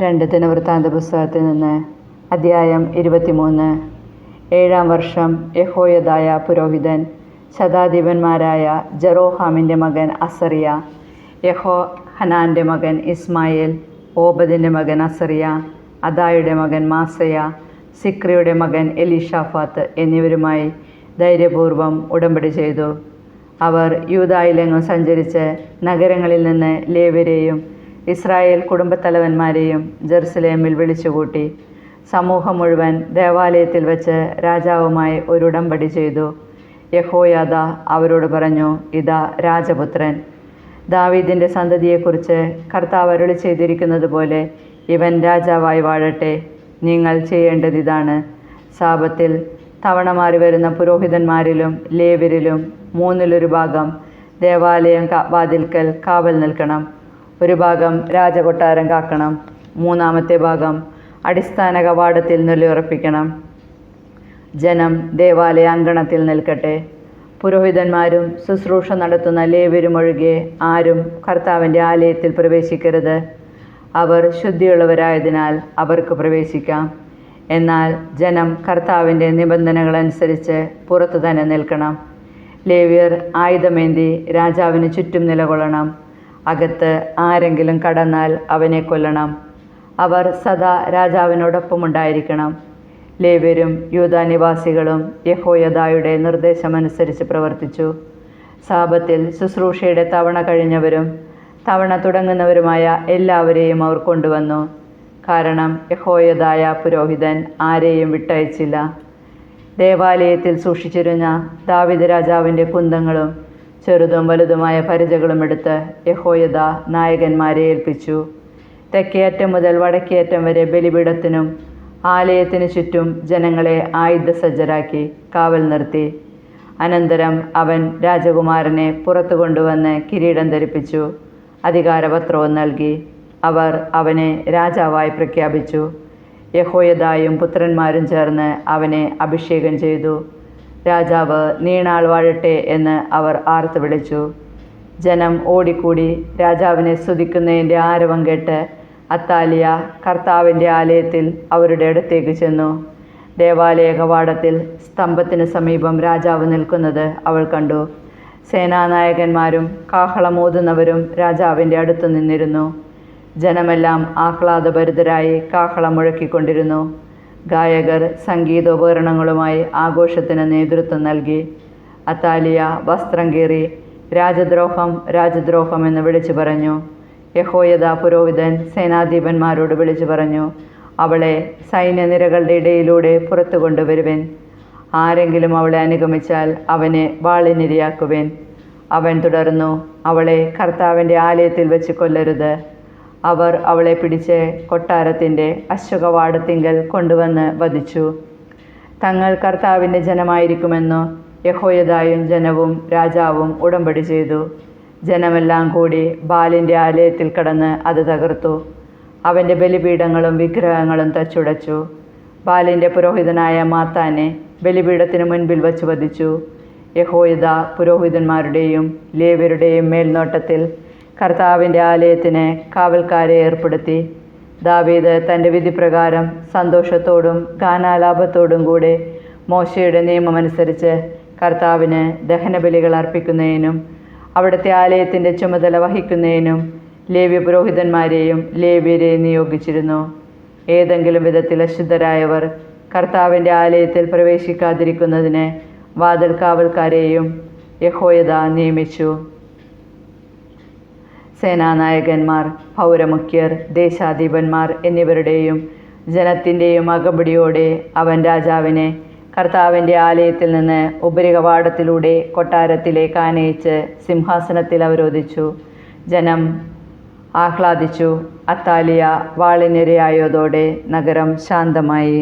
രണ്ട് ദിനവൃത്താന്ത പുസ്തകത്തിൽ നിന്ന് അധ്യായം ഇരുപത്തിമൂന്ന്. ഏഴാം വർഷം യഹോയതായ പുരോഹിതൻ ശതാധിപന്മാരായ ജറോഹാമിന്റെ മകൻ അസറിയ യഹോ ഹനാന്റെ മകൻ ഇസ്മായേൽ ഓബദിന്റെ മകൻ അസറിയ അദായുടെ മകൻ മാസയ സിക്രിയുടെ മകൻ എലീഷാഫാത്ത് എന്നിവരുമായി ധൈര്യപൂർവം ഉടമ്പടി ചെയ്തു. അവർ യൂതായിലെങ്ങും സഞ്ചരിച്ച് നഗരങ്ങളിൽ നിന്ന് ലേവരെയും ഇസ്രായേൽ കുടുംബത്തലവന്മാരെയും ജെറുസലേമിൽ വിളിച്ചുകൂട്ടി സമൂഹം മുഴുവൻ ദേവാലയത്തിൽ വച്ച് രാജാവുമായി ഒരു ഉടമ്പടി ചെയ്തു. യഹോയാദ അവരോട് പറഞ്ഞു ഇതാ രാജപുത്രൻ. ദാവീദിന്റെ സന്തതിയെക്കുറിച്ച് കർത്താവ് അരുളി ചെയ്തിരിക്കുന്നത് പോലെ ഇവൻ രാജാവായി വാഴട്ടെ. നിങ്ങൾ ചെയ്യേണ്ടത് ഇതാണ്. സാപത്തിൽ തവണ മാറി വരുന്ന പുരോഹിതന്മാരിലും ലേവരിലും മൂന്നിലൊരു ഭാഗം ദേവാലയം വാതിൽക്കൽ കാവൽ നിൽക്കണം. ഒരു ഭാഗം രാജകൊട്ടാരം കാക്കണം മൂന്നാമത്തെ ഭാഗം അടിസ്ഥാന കവാടത്തിൽ നിലയുറപ്പിക്കണം ജനം ദേവാലയ അങ്കണത്തിൽ നിൽക്കട്ടെ. പുരോഹിതന്മാരും ശുശ്രൂഷ നടത്തുന്ന ലേവരും ഒഴികെ ആരും കർത്താവിന്റെ ആലയത്തിൽ പ്രവേശിക്കരുത്. അവർ ശുദ്ധിയുള്ളവരായതിനാൽ അവർക്ക് പ്രവേശിക്കാം. എന്നാൽ ജനം കർത്താവിന്റെ നിബന്ധനകളനുസരിച്ച് പുറത്തു തന്നെ നിൽക്കണം. ലേവ്യർ ആയുധമേന്തി രാജാവിന് ചുറ്റും നിലകൊള്ളണം. അകത്ത് ആരെങ്കിലും കടന്നാൽ അവനെ കൊല്ലണം. അവർ സദാ രാജാവിനോടൊപ്പമുണ്ടായിരിക്കണം. ലേവ്യരും യൂതാനിവാസികളും യഹോയദായുടെ നിർദ്ദേശമനുസരിച്ച് പ്രവർത്തിച്ചു. സാപത്തിൽ ശുശ്രൂഷയുടെ തവണ കഴിഞ്ഞവരും തവണ തുടങ്ങുന്നവരുമായ എല്ലാവരെയും അവർ കൊണ്ടുവന്നു. കാരണം യഹോയദായ പുരോഹിതൻ ആരെയും വിട്ടയച്ചില്ല. ദേവാലയത്തിൽ സൂക്ഷിച്ചിരുന്ന ദാവിദ് രാജാവിന്റെ കുന്തങ്ങളും ചെറുതും വലുതുമായ എടുത്ത് യഹോയദ നായകന്മാരെ ഏൽപ്പിച്ചു. തെക്കേയറ്റം മുതൽ വടക്കേറ്റം വരെ ബലിപീഠത്തിനും ആലയത്തിനു ചുറ്റും ജനങ്ങളെ ആയുധസജ്ജരാക്കി കാവൽ നിർത്തി. അനന്തരം അവൻ രാജകുമാരനെ പുറത്തു കൊണ്ടുവന്ന് കിരീടം ധരിപ്പിച്ചു. അധികാരപത്രവും നൽകി. അവർ അവനെ രാജാവായി പ്രഖ്യാപിച്ചു. യഹോയദായും പുത്രന്മാരും ചേർന്ന് അവനെ അഭിഷേകം ചെയ്തു. രാജാവ് നീണാൾ വാഴട്ടെ എന്ന് അവർ ആർത്ത് വിളിച്ചു. ജനം ഓടിക്കൂടി രാജാവിനെ സ്തുതിക്കുന്നതിന്റെ ആരവം കേട്ട് അത്താലിയ കർത്താവിന്റെ ആലയത്തിൽ അവരുടെ അടുത്തേക്ക് ചെന്നു. ദേവാലയ കവാടത്തിൽ സ്തംഭത്തിന് സമീപം രാജാവ് നിൽക്കുന്നത് അവൾ കണ്ടു. സേനാനായകന്മാരും കാഹളമോതുന്നവരും രാജാവിന്റെ അടുത്തു നിന്നിരുന്നു. ജനമെല്ലാം ആഹ്ലാദഭരിതരായി കാഹളം മുഴക്കിക്കൊണ്ടിരുന്നു. ഗായകർ സംഗീതോപകരണങ്ങളുമായി ആഘോഷത്തിന് നേതൃത്വം നൽകി. അത്താലിയ വസ്ത്രം കീറി രാജദ്രോഹം രാജദ്രോഹം എന്ന് വിളിച്ചു പറഞ്ഞു. യഹോയദ പുരോഹിതൻ സേനാധിപന്മാരോട് വിളിച്ചു പറഞ്ഞു അവളെ സൈന്യനിരകളുടെ ഇടയിലൂടെ പുറത്തു കൊണ്ടുവരുവൻ. ആരെങ്കിലും അവളെ അനുഗമിച്ചാൽ അവനെ വാളിനിരയാക്കുവൻ. അവൻ തുടർന്നു അവളെ കർത്താവിന്റെ ആലയത്തിൽ വെച്ച് കൊല്ലരുത്. അവർ അവളെ പിടിച്ച് കൊട്ടാരത്തിന്റെ അശ്വകവാടത്തിങ്കൽ കൊണ്ടുവന്ന് വധിച്ചു. തങ്ങൾ കർത്താവിന്റെ ജനമായിരിക്കുമെന്നു യഹോയദായും ജനവും രാജാവും ഉടമ്പടി ചെയ്തു. ജനമെല്ലാം കൂടി ബാലിന്റെ ആലയത്തിൽ കടന്ന് അത് തകർത്തു. അവന്റെ ബലിപീഠങ്ങളും വിഗ്രഹങ്ങളും തച്ചുടച്ചു. ബാലിന്റെ പുരോഹിതനായ മാത്താനെ ബലിപീഠത്തിന് മുൻപിൽ വച്ച് വധിച്ചു. യഹോയദ പുരോഹിതന്മാരുടെയും ലേവ്യരുടെയും മേൽനോട്ടത്തിൽ കർത്താവിന്റെ ആലയത്തിന് കാവൽക്കാരെ ഏർപ്പെടുത്തി. ദാവീദ് തന്റെ വിധിപ്രകാരം സന്തോഷത്തോടും ഗാനാലാപത്തോടും കൂടെ മോശയുടെ നിയമമനുസരിച്ച് കർത്താവിന് ദഹനബലികൾ അർപ്പിക്കുന്നതിനും അവിടുത്തെ ആലയത്തിന്റെ ചുമതല വഹിക്കുന്നതിനും ലേവ്യ പുരോഹിതന്മാരെയും ലേവ്യരെയും നിയോഗിച്ചിരുന്നു. ഏതെങ്കിലും വിധത്തിൽ അശുദ്ധരായവർ കർത്താവിന്റെ ആലയത്തിൽ പ്രവേശിക്കാതിരിക്കുന്നതിന് വാതിൽ കാവൽക്കാരെയും യഹോയദ നിയമിച്ചു. സേനാനായകന്മാർ പൗരമുഖ്യർ ദേശാധിപന്മാർ എന്നിവരുടെയും ജനത്തിന്റെയും അകമ്പടിയോടെ അവൻ രാജാവിനെ കർത്താവിന്റെ ആലയത്തിൽ നിന്ന് ഉപരികവാടത്തിലൂടെ കൊട്ടാരത്തിലേക്ക് ആനയിച്ച് സിംഹാസനത്തിൽ അവരോധിച്ചു. ജനം ആഹ്ലാദിച്ചു. അത്താലിയ വാളിനിരയായതോടെ നഗരം ശാന്തമായി.